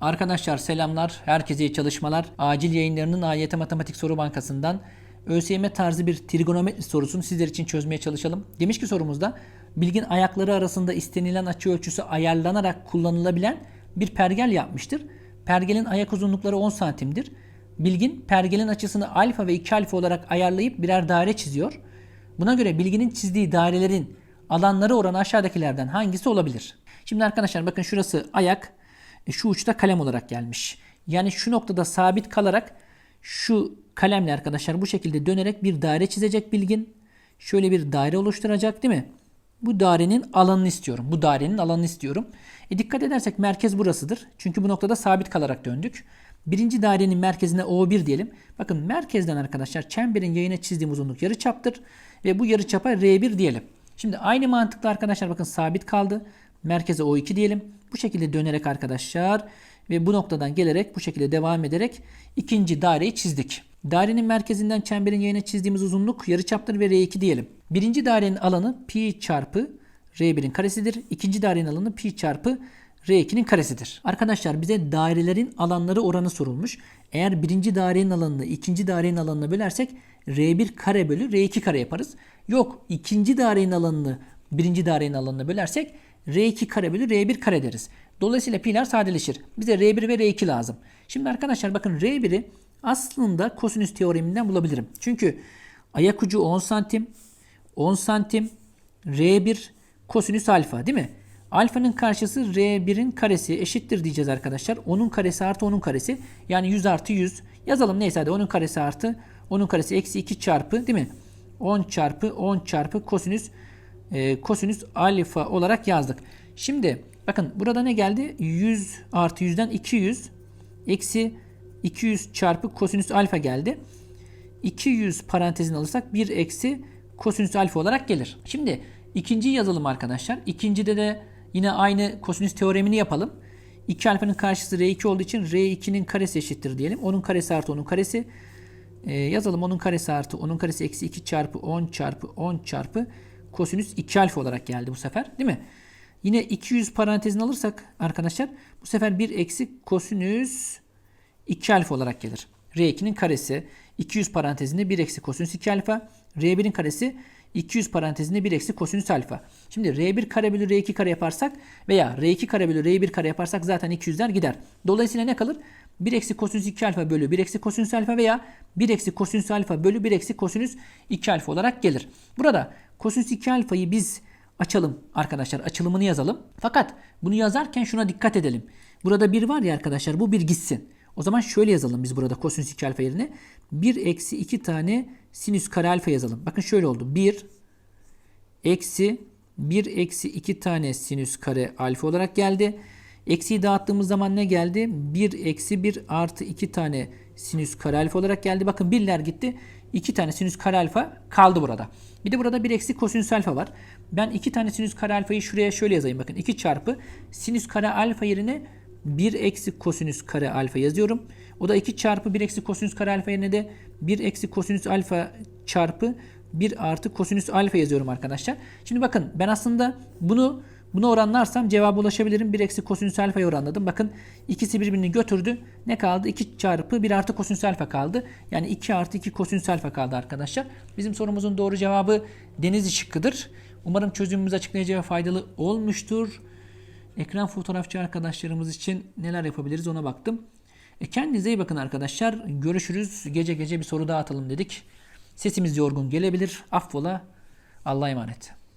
Arkadaşlar selamlar, herkese iyi çalışmalar. Acil yayınlarının AYT Matematik Soru Bankası'ndan ÖSYM tarzı bir trigonometri sorusunu sizler için çözmeye çalışalım. Demiş ki sorumuzda bilgin ayakları arasında istenilen açı ölçüsü ayarlanarak kullanılabilen bir pergel yapmıştır. Pergelin ayak uzunlukları 10 santimdir. Bilgin pergelin açısını alfa ve 2 alfa olarak ayarlayıp birer daire çiziyor. Buna göre bilginin çizdiği dairelerin alanları oranı aşağıdakilerden hangisi olabilir? Şimdi arkadaşlar bakın şurası ayak, şu uçta kalem olarak gelmiş. Yani şu noktada sabit kalarak şu kalemle arkadaşlar bu şekilde dönerek bir daire çizecek bilgin. Şöyle bir daire oluşturacak değil mi? Bu dairenin alanını istiyorum. Bu dairenin alanını istiyorum. E dikkat edersek merkez burasıdır. Çünkü bu noktada sabit kalarak döndük. Birinci dairenin merkezine O1 diyelim. Bakın merkezden arkadaşlar çemberin yayına çizdiğim uzunluk yarıçaptır. Ve bu yarıçapa R1 diyelim. Şimdi aynı mantıkla arkadaşlar bakın sabit kaldı. Merkeze O2 diyelim. Bu şekilde dönerek arkadaşlar ve bu noktadan gelerek bu şekilde devam ederek ikinci daireyi çizdik. Dairenin merkezinden çemberin yayına çizdiğimiz uzunluk yarıçaptır ve R2 diyelim. Birinci dairenin alanı pi çarpı R1'in karesidir. İkinci dairenin alanı pi çarpı R2'nin karesidir. Arkadaşlar bize dairelerin alanları oranı sorulmuş. Eğer birinci dairenin alanını ikinci dairenin alanına bölersek R1 kare bölü R2 kare yaparız. Yok ikinci dairenin alanını birinci dairenin alanına bölersek R2 kare bölü R1 kare deriz. Dolayısıyla pi'ler sadeleşir. Bize R1 ve R2 lazım. Şimdi arkadaşlar bakın R1'i aslında kosinüs teoreminden bulabilirim. Çünkü ayak ucu 10 santim, 10 santim, R1 kosinüs alfa değil mi? Alfanın karşısı R1'in karesi eşittir diyeceğiz arkadaşlar. Onun karesi artı onun karesi. Yani 100 artı 100. Yazalım neyse hadi onun karesi artı onun karesi eksi 2 çarpı değil mi? 10 çarpı 10 çarpı kosinüs e, kosinüs alfa olarak yazdık. Şimdi bakın burada ne geldi? 100 artı 100'den 200 eksi 200 çarpı kosinüs alfa geldi. 200 parantezini alırsak 1 eksi kosinüs alfa olarak gelir. Şimdi ikinciyi yazalım arkadaşlar. İkincide de yine aynı kosinüs teoremini yapalım. 2 alfanın karşısı R2 olduğu için R2'nin karesi eşittir diyelim. Onun karesi artı onun karesi. Ee, yazalım onun karesi artı onun karesi eksi 2 çarpı 10 çarpı 10 çarpı kosinüs 2 alfa olarak geldi bu sefer değil mi? Yine 200 parantezini alırsak arkadaşlar bu sefer 1 eksi kosinüs 2 alfa olarak gelir. R2'nin karesi 200 parantezinde 1 eksi kosinüs 2 alfa. R1'in karesi 200 parantezinde 1 eksi kosinüs alfa. Şimdi R1 kare bölü R2 kare yaparsak veya R2 kare bölü R1 kare yaparsak zaten 200'ler gider. Dolayısıyla ne kalır? 1 eksi kosinüs 2 alfa bölü 1 eksi kosinüs alfa veya 1 eksi kosinüs alfa bölü 1 eksi kosinüs 2 alfa olarak gelir. Burada kosinüs 2 alfayı biz açalım arkadaşlar. Açılımını yazalım. Fakat bunu yazarken şuna dikkat edelim. Burada 1 var ya arkadaşlar bu bir gitsin. O zaman şöyle yazalım biz burada kosinüs 2 alfa yerine. 1 eksi 2 tane sinüs kare alfa yazalım. Bakın şöyle oldu. 1 eksi 1 eksi 2 tane sinüs kare alfa olarak geldi. Eksiyi dağıttığımız zaman ne geldi? 1 eksi 1 artı 2 tane sinüs kare alfa olarak geldi. Bakın birler gitti. 2 tane sinüs kare alfa kaldı burada. Bir de burada 1 eksi kosinüs alfa var. Ben 2 tane sinüs kare alfayı şuraya şöyle yazayım. Bakın 2 çarpı sinüs kare alfa yerine 1 eksi kosinüs kare alfa yazıyorum. O da 2 çarpı 1 eksi kosinüs kare alfa yerine de 1 eksi kosinüs alfa çarpı 1 artı kosinüs alfa yazıyorum arkadaşlar. Şimdi bakın ben aslında bunu bunu oranlarsam cevaba ulaşabilirim. 1 eksi kosinüs alfayı oranladım. Bakın ikisi birbirini götürdü. Ne kaldı? 2 çarpı 1 artı kosinüs alfa kaldı. Yani 2 artı 2 kosinüs alfa kaldı arkadaşlar. Bizim sorumuzun doğru cevabı deniz şıkkıdır. Umarım çözümümüz açıklayıcı ve faydalı olmuştur. Ekran fotoğrafçı arkadaşlarımız için neler yapabiliriz ona baktım. E kendinize iyi bakın arkadaşlar. Görüşürüz. Gece gece bir soru daha atalım dedik. Sesimiz yorgun gelebilir. Affola. Allah'a emanet.